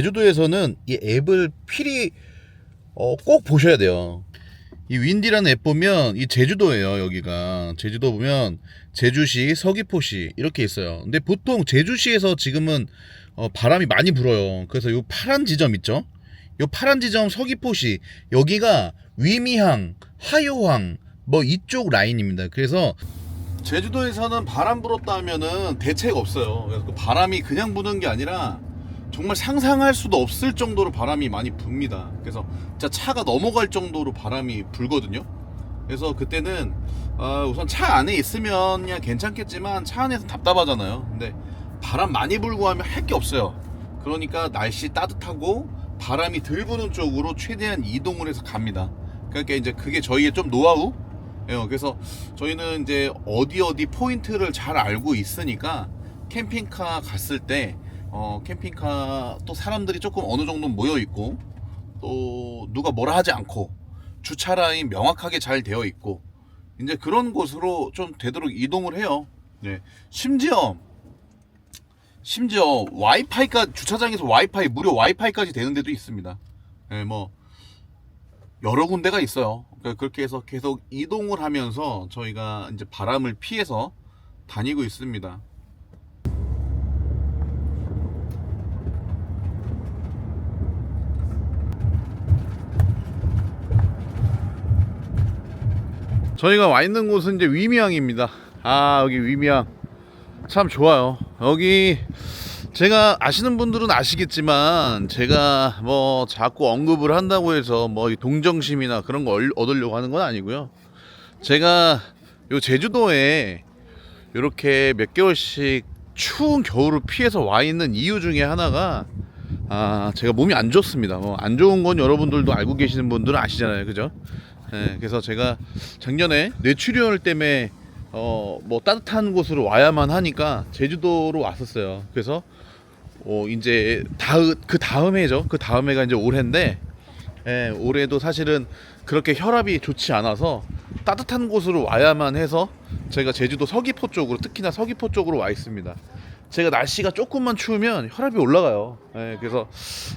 제주도에서는 이 앱을 필히 어, 꼭 보셔야 돼요. 이 윈디라는 앱 보면 이 제주도예요 여기가. 제주도 보면 제주시 서귀포시 이렇게 있어요. 근데 보통 제주시에서 지금은 어, 바람이 많이 불어요. 그래서 요 파란 지점 있죠? 요 파란 지점 서귀포시 여기가 위미항 하요항 뭐 이쪽 라인입니다. 그래서 제주도에서는 바람 불었다 하면은 대책 없어요. 그래서 그 바람이 그냥 부는 게 아니라 정말 상상할 수도 없을 정도로 바람이 많이 붑니다. 그래서 진짜 차가 넘어갈 정도로 바람이 불거든요. 그래서 그때는 어, 우선 차 안에 있으면 야 괜찮겠지만 차 안에서 답답하잖아요. 근데 바람 많이 불고 하면 할 게 없어요. 그러니까 날씨 따뜻하고 바람이 덜 부는 쪽으로 최대한 이동을 해서 갑니다. 그러니까 이제 그게 저희의 좀 노하우. 예요. 그래서 저희는 이제 어디 어디 포인트를 잘 알고 있으니까 캠핑카 갔을 때 어, 캠핑카 또 사람들이 조금 어느 정도 모여 있고 또 누가 뭐라 하지 않고 주차 라인 명확하게 잘 되어 있고 이제 그런 곳으로 좀 되도록 이동을 해요. 네. 심지어 심지어 와이파이가 주차장에서 와이파이 무료 와이파이까지 되는 데도 있습니다. 네, 뭐 여러 군데가 있어요. 그러니까 그렇게 해서 계속 이동을 하면서 저희가 이제 바람을 피해서 다니고 있습니다. 저희가 와 있는 곳은 이제 위미항입니다. 아 여기 위미항 참 좋아요. 여기 제가 아시는 분들은 아시겠지만 제가 뭐 자꾸 언급을 한다고 해서 뭐이 동정심이나 그런 거 얻- 얻으려고 하는 건 아니고요. 제가 요 제주도에 이렇게 몇 개월씩 추운 겨울을 피해서 와 있는 이유 중에 하나가 아 제가 몸이 안 좋습니다. 뭐 안 좋은 건 여러분들도 알고 계시는 분들은 아시잖아요, 그죠? 예, 그래서 제가 작년에 뇌출혈 때문에 어 뭐 따뜻한 곳으로 와야만 하니까 제주도로 왔었어요. 그래서 어 이제 다음 그 다음 해죠. 그 다음 해가 이제 올해인데 예, 올해도 사실은 그렇게 혈압이 좋지 않아서 따뜻한 곳으로 와야만 해서 제가 제주도 서귀포 쪽으로 특히나 서귀포 쪽으로 와 있습니다. 제가 날씨가 조금만 추우면 혈압이 올라가요. 예, 그래서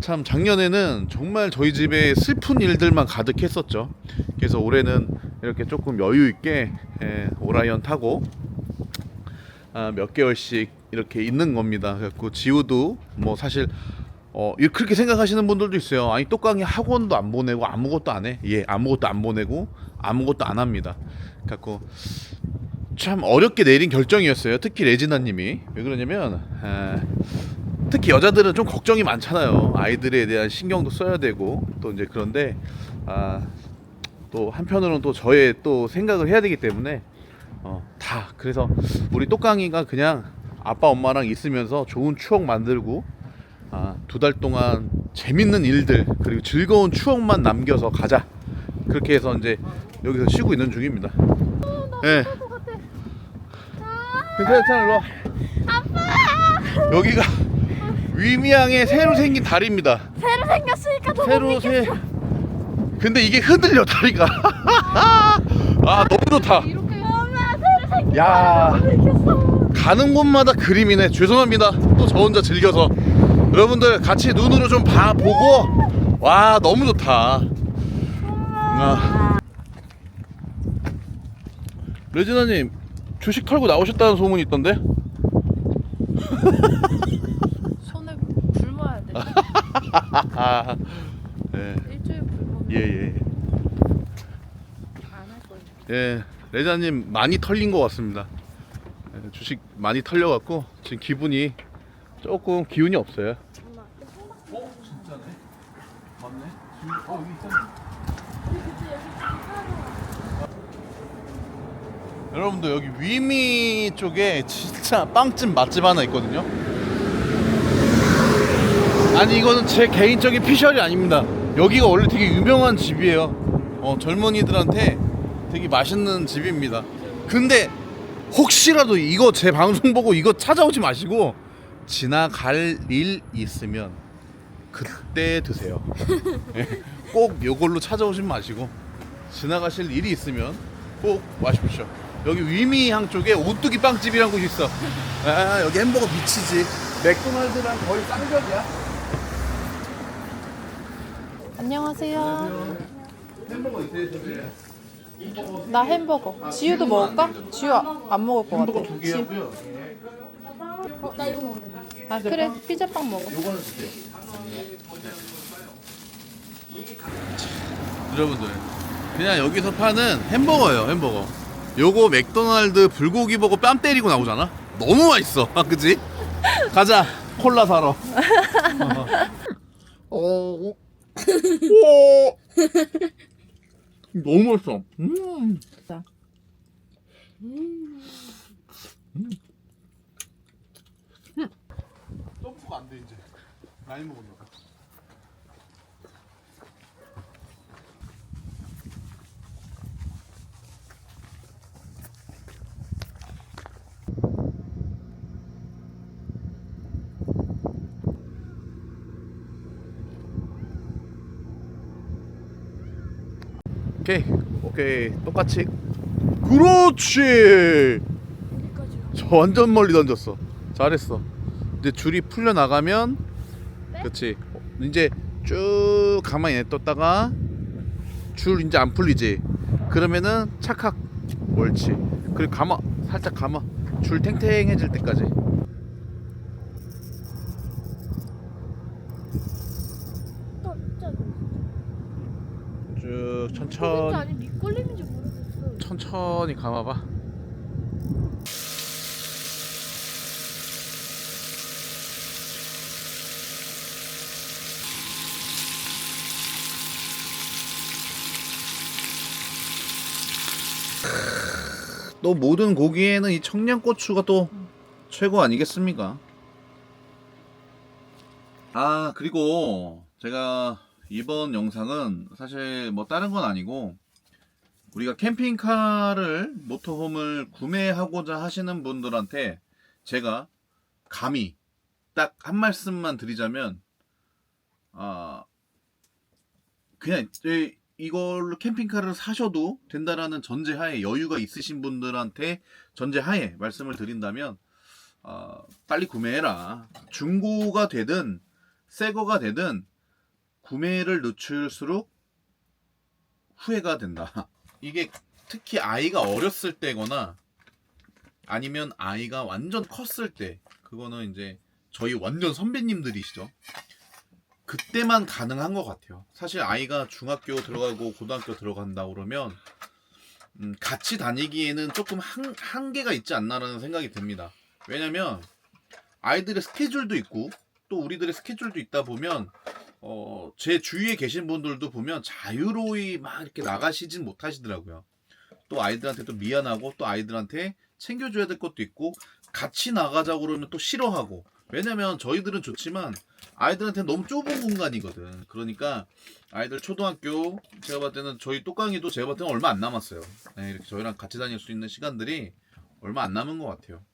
참 작년에는 정말 저희 집에 슬픈 일들만 가득했었죠. 그래서 올해는 이렇게 조금 여유 있게 예, 오라이언 타고 아, 몇 개월씩 이렇게 있는 겁니다. 그래갖고 지우도 뭐 사실 어 이- 그렇게 생각하시는 분들도 있어요. 아니 똑강이 학원도 안 보내고 아무것도 안 해. 예, 아무것도 안 보내고 아무것도 안 합니다. 그래갖고 참 어렵게 내린 결정이었어요. 특히 레지나님이 왜 그러냐면 에, 특히 여자들은 좀 걱정이 많잖아요. 아이들에 대한 신경도 써야 되고 또 이제 그런데 아, 또 한편으로는 또 저의 또 생각을 해야 되기 때문에 어, 다 그래서 우리 똑강이가 그냥 아빠 엄마랑 있으면서 좋은 추억 만들고 아, 두 달 동안 재밌는 일들 그리고 즐거운 추억만 남겨서 가자 그렇게 해서 이제 여기서 쉬고 있는 중입니다. 예. 괜찮아, 일로 와. 여기가 위미항의 새로 생긴 다리입니다. 새로 생겼으니까 더 새로 못 새. 근데 이게 흔들려 다리가. 아 너무 좋다. 엄마 야 가는 곳마다 그림이네. 죄송합니다. 또 저 혼자 즐겨서 여러분들 같이 눈으로 좀 봐 보고 와 너무 좋다. 아. 레지나님 주식 털고 나오셨다는 소문이 있던데? 손에 굶어야 돼 아, 네. 일주일 굶으면 예, 예. 안 할 거예요 예, 레자님 많이 털린 것 같습니다. 예, 주식 많이 털려갖고 지금 기분이 조금 기운이 없어요. 어, 진짜네. 맞네. 어 여기 있잖아. 여러분들 여기 위미 쪽에 진짜 빵집 맛집 하나 있거든요. 아니 이거는 제 개인적인 피셜이 아닙니다. 여기가 원래 되게 유명한 집이에요. 어, 젊은이들한테 되게 맛있는 집입니다. 근데 혹시라도 이거 제 방송 보고 이거 찾아오지 마시고 지나갈 일 있으면 그때 드세요. 예, 꼭 요걸로 찾아오지 마시고 지나가실 일이 있으면 꼭 와십시오. 여기 위미항 쪽에 오뚜기 빵집이라는 곳이 있어. 아, 여기 햄버거 미치지. 맥도날드랑 거의 쌍벽이야. 안녕하세요. 햄버거 있으세요? 나 햄버거. 지우도 먹을까? 지우 아- 안 먹을 것 같아. 두 지우. 개하고요. 아 그래 피자빵 먹어. 요거는 주세요. 여러분들 그냥 여기서 파는 햄버거예요 햄버거 요거 맥도날드 불고기 버거 뺨 때리고 나오잖아 너무 맛있어 아, 그치? 가자 콜라 사러 어, 어. 오. 너무 맛있어 음. 자. 점프가 안 돼 이제 많이 먹었나 오케이 오케이 똑같이. 그렇지! 저 완전 멀리 던졌어. 잘했어. 이제 줄이 풀려 나가면 그렇지 이제 쭉 가만히 냅뒀다가 줄 이제 안 풀리지. 그러면은 착각. 옳지. 그리고 감아. 살짝 감아. 줄 탱탱해질 때까지 쭉 천천히 아니 밑걸림인지 모르겠어. 천천히 감아봐 또 모든 고기에는 이 청양고추가 또 최고 아니겠습니까? 아 그리고 제가 이번 영상은 사실 뭐 다른 건 아니고 우리가 캠핑카를 모터홈을 구매하고자 하시는 분들한테 제가 감히 딱 한 말씀만 드리자면 아 그냥 이- 이걸로 캠핑카를 사셔도 된다라는 전제하에 여유가 있으신 분들한테 전제하에 말씀을 드린다면 아, 빨리 구매해라. 중고가 되든 새 거가 되든 구매를 늦출수록 후회가 된다. 이게 특히 아이가 어렸을 때거나 아니면 아이가 완전 컸을 때 그거는 이제 저희 완전 선배님들이시죠. 그때만 가능한 것 같아요. 사실 아이가 중학교 들어가고 고등학교 들어간다 그러면 음, 같이 다니기에는 조금 한, 한계가 있지 않나라는 생각이 듭니다. 왜냐면 아이들의 스케줄도 있고 또 우리들의 스케줄도 있다 보면 어, 제 주위에 계신 분들도 보면 자유로이 막 이렇게 나가시진 못하시더라고요. 또 아이들한테 또 미안하고 또 아이들한테 챙겨줘야 될 것도 있고 같이 나가자고 그러면 또 싫어하고 왜냐면 저희들은 좋지만 아이들한테 너무 좁은 공간이거든. 그러니까 아이들 초등학교 제가 봤을 때는 저희 똑강이도 제가 봤을 때는 얼마 안 남았어요. 네, 이렇게 저희랑 같이 다닐 수 있는 시간들이 얼마 안 남은 것 같아요.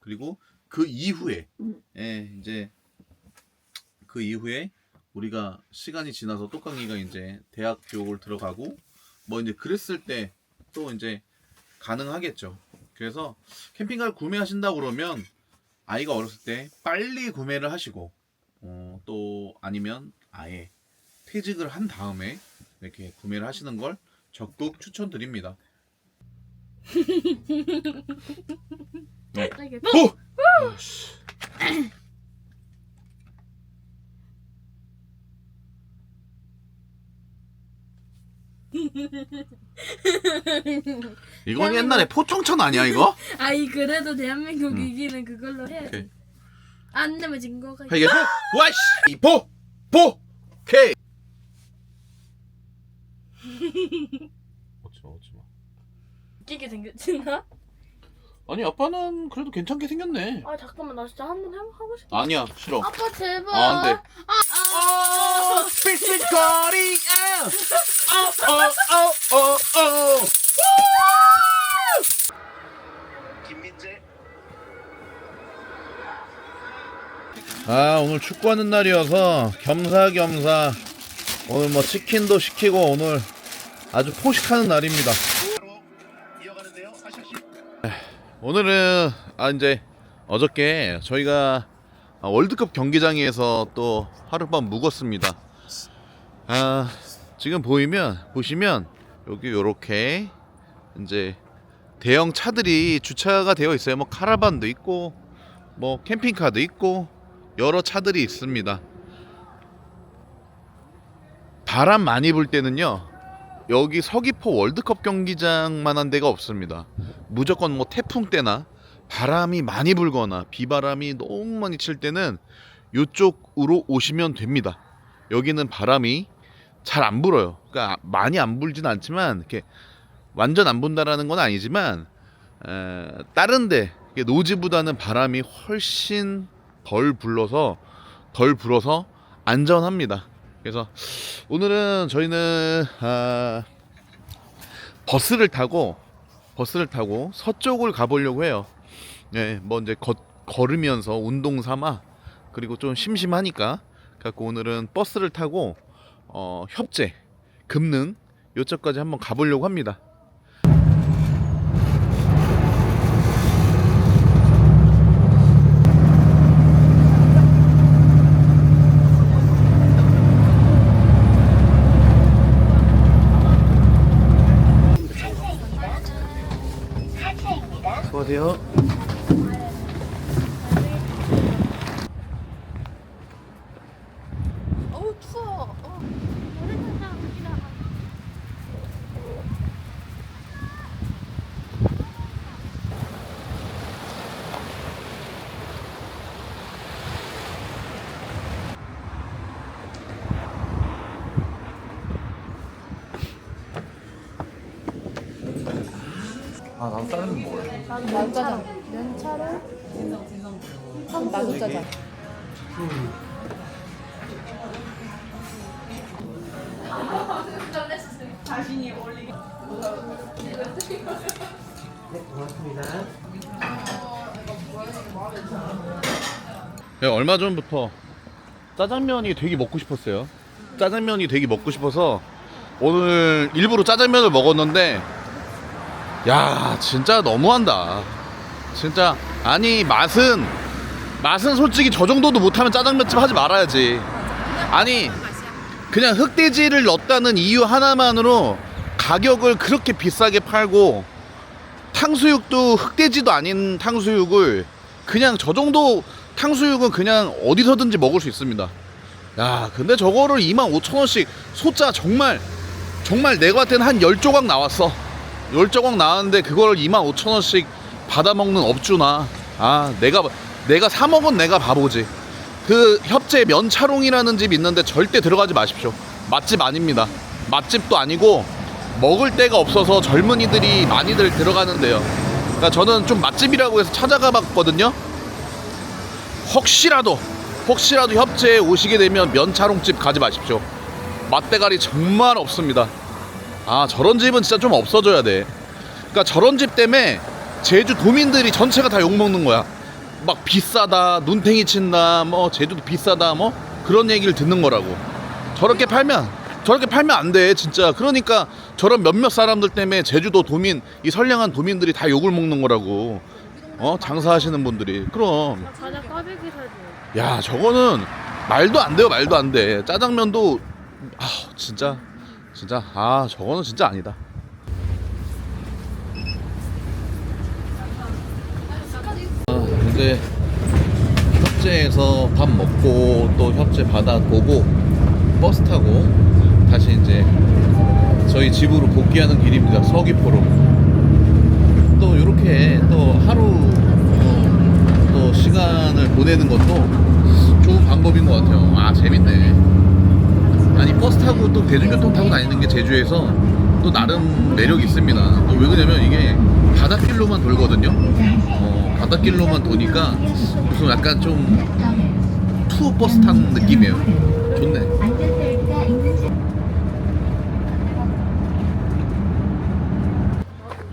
그리고 그 이후에 예, 이제 그 이후에 우리가 시간이 지나서 똑강이가 이제 대학교를 들어가고 뭐 이제 그랬을 때 또 이제 가능하겠죠. 그래서 캠핑카를 구매하신다 그러면 아이가 어렸을 때 빨리 구매를 하시고 어, 또 아니면 아예 퇴직을 한 다음에 이렇게 구매를 하시는 걸 적극 추천드립니다. 네. 호! 아 이건 옛날에 포청천 아니야 이거? 아이 그래도 대한민국 음. 이기는 그걸로 해야지. 오케이. 안 되면 진 거가. 이게 와씨 포! 포! 오케이 오지마 오지마 웃기게 생겼지 나? 아니 아빠는 그래도 괜찮게 생겼네 아 잠깐만 나 진짜 한번 해 하고 싶어. 아니야 싫어 아빠 제발. 아 안 돼 아, 삐끗거리 아 오늘 축구하는 날이어서 겸사겸사 오늘 뭐 치킨도 시키고 오늘 아주 포식하는 날입니다. 아시아시 오늘은 아 이제 어저께 저희가 월드컵 경기장에서 또 하룻밤 묵었습니다. 아 지금 보이면 보시면 여기 요렇게 이제 대형 차들이 주차가 되어 있어요. 뭐 카라반도 있고 뭐 캠핑카도 있고 여러 차들이 있습니다. 바람 많이 불 때는요. 여기 서귀포 월드컵 경기장만한 데가 없습니다. 무조건 뭐 태풍 때나 바람이 많이 불거나 비바람이 너무 많이 칠 때는 이쪽으로 오시면 됩니다. 여기는 바람이 잘 안 불어요. 그러니까 많이 안 불진 않지만 이렇게 완전 안 분다라는 건 아니지만 에, 다른데 노지보다는 바람이 훨씬 덜 불러서 덜 불어서 안전합니다. 그래서 오늘은 저희는 아, 버스를 타고 버스를 타고 서쪽을 가보려고 해요. 네, 뭐 이제 걷, 걸으면서 운동 삼아 그리고 좀 심심하니까 갖고 오늘은 버스를 타고 어, 협재, 금능 요쪽까지 한번 가보려고 합니다. 수고하세요. 어우 추워. 어. 아, 나도 다른 거 먹어요. 나도 짜장. 면차를. 나도 짜장. 네, 얼마 전부터 짜장면이 되게 먹고 싶었어요. 짜장면이 되게 먹고 싶어서 오늘 일부러 짜장면을 먹었는데 야 진짜 너무한다. 진짜 아니 맛은 맛은 솔직히 저 정도도 못하면 짜장면집 하지 말아야지. 아니 그냥 흑돼지를 넣었다는 이유 하나만으로 가격을 그렇게 비싸게 팔고 탕수육도 흑돼지도 아닌 탕수육을 그냥 저 정도 탕수육은 그냥 어디서든지 먹을 수 있습니다. 야, 근데 저거를 25,000원씩 소자 정말 정말 봤을 때는 한 10조각 나왔어. 10조각 나왔는데 그걸 25,000원씩 받아 먹는 업주나 아, 내가 내가 사 먹은 내가 바보지. 그 협재 면차롱이라는 집 있는데 절대 들어가지 마십시오. 맛집 아닙니다. 맛집도 아니고 먹을 데가 없어서 젊은이들이 많이들 들어가는데요. 그러니까 저는 좀 맛집이라고 해서 찾아가 봤거든요. 혹시라도 혹시라도 협재에 오시게 되면 면차롱집 가지 마십시오. 맛대가리 정말 없습니다. 아 저런 집은 진짜 좀 없어져야 돼. 그러니까 저런 집 때문에 제주 도민들이 전체가 다 욕 먹는 거야. 막 비싸다, 눈탱이 친다, 뭐 제주도 비싸다, 뭐 그런 얘기를 듣는 거라고. 저렇게 팔면 저렇게 팔면 안 돼, 진짜. 그러니까 저런 몇몇 사람들 때문에 제주도 도민, 이 선량한 도민들이 다 욕을 먹는 거라고. 어 장사하시는 분들이 그럼 과자 꽈배기 사줘. 야 저거는 말도 안 돼요 말도 안돼 짜장면도 아 진짜 진짜 아 저거는 진짜 아니다 아, 이제 협재에서 밥 먹고 또 협재 바다 보고 버스 타고 다시 이제 저희 집으로 복귀하는 길입니다 서귀포로 또 이렇게 또 하루 어, 또 시간을 보내는 것도 좋은 방법인 것 같아요. 아 재밌네. 아니 버스 타고 또 대중교통 타고 다니는 게 제주에서 또 나름 매력이 있습니다. 또 왜 그러냐면 이게 바닷길로만 돌거든요. 어, 바닷길로만 도니까 무슨 약간 좀 투어 버스 탄 느낌이에요. 좋네.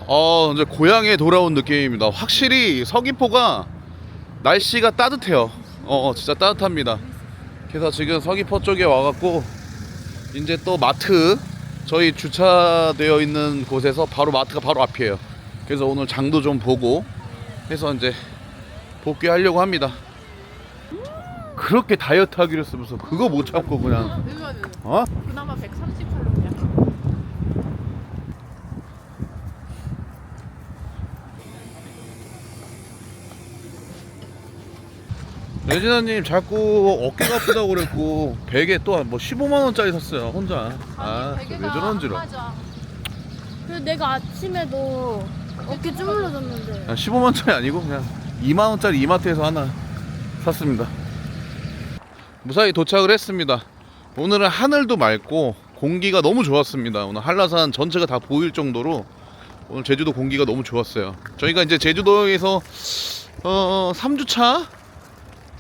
어 이제 고향에 돌아온 느낌입니다. 확실히 서귀포가 날씨가 따뜻해요. 어, 어, 진짜 따뜻합니다. 그래서 지금 서귀포 쪽에 와갖고 이제 또 마트 저희 주차되어 있는 곳에서 바로 마트가 바로 앞이에요. 그래서 오늘 장도 좀 보고 해서 이제 복귀하려고 합니다. 크, 그렇게 다이어트 하기로 했으면서 그거 못 참고 그냥 어? 그나마 130칼로리야. 예진아님 자꾸 어깨가 아프다고 그랬고 베개 또뭐 15만 원짜리 샀어요 혼자. 아 왜 베개가 저런지로. 안 맞아. 그리고 내가 아침에도 어깨 주물러줬는데. 15만 원짜리 아니고 그냥 2만 원짜리 이마트에서 하나 샀습니다. 무사히 도착을 했습니다. 오늘은 하늘도 맑고 공기가 너무 좋았습니다. 오늘 한라산 전체가 다 보일 정도로 오늘 제주도 공기가 너무 좋았어요. 저희가 이제 제주도에서 어 3주차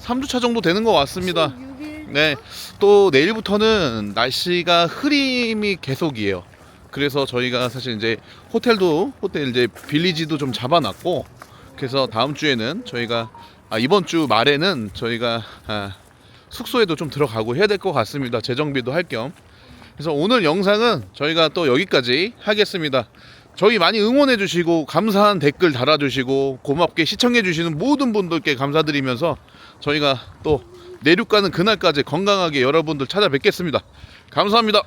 3주차 정도 되는 것 같습니다 6일. 네, 또 내일부터는 날씨가 흐림이 계속이에요. 그래서 저희가 사실 이제 호텔도 호텔 이제 빌리지도 좀 잡아놨고 그래서 다음 주에는 저희가 아, 이번 주 말에는 저희가 아, 숙소에도 좀 들어가고 해야 될 것 같습니다. 재정비도 할 겸. 그래서 오늘 영상은 저희가 또 여기까지 하겠습니다. 저희 많이 응원해 주시고 감사한 댓글 달아 주시고 고맙게 시청해 주시는 모든 분들께 감사드리면서 저희가 또 내륙 가는 그날까지 건강하게 여러분들 찾아뵙겠습니다. 감사합니다.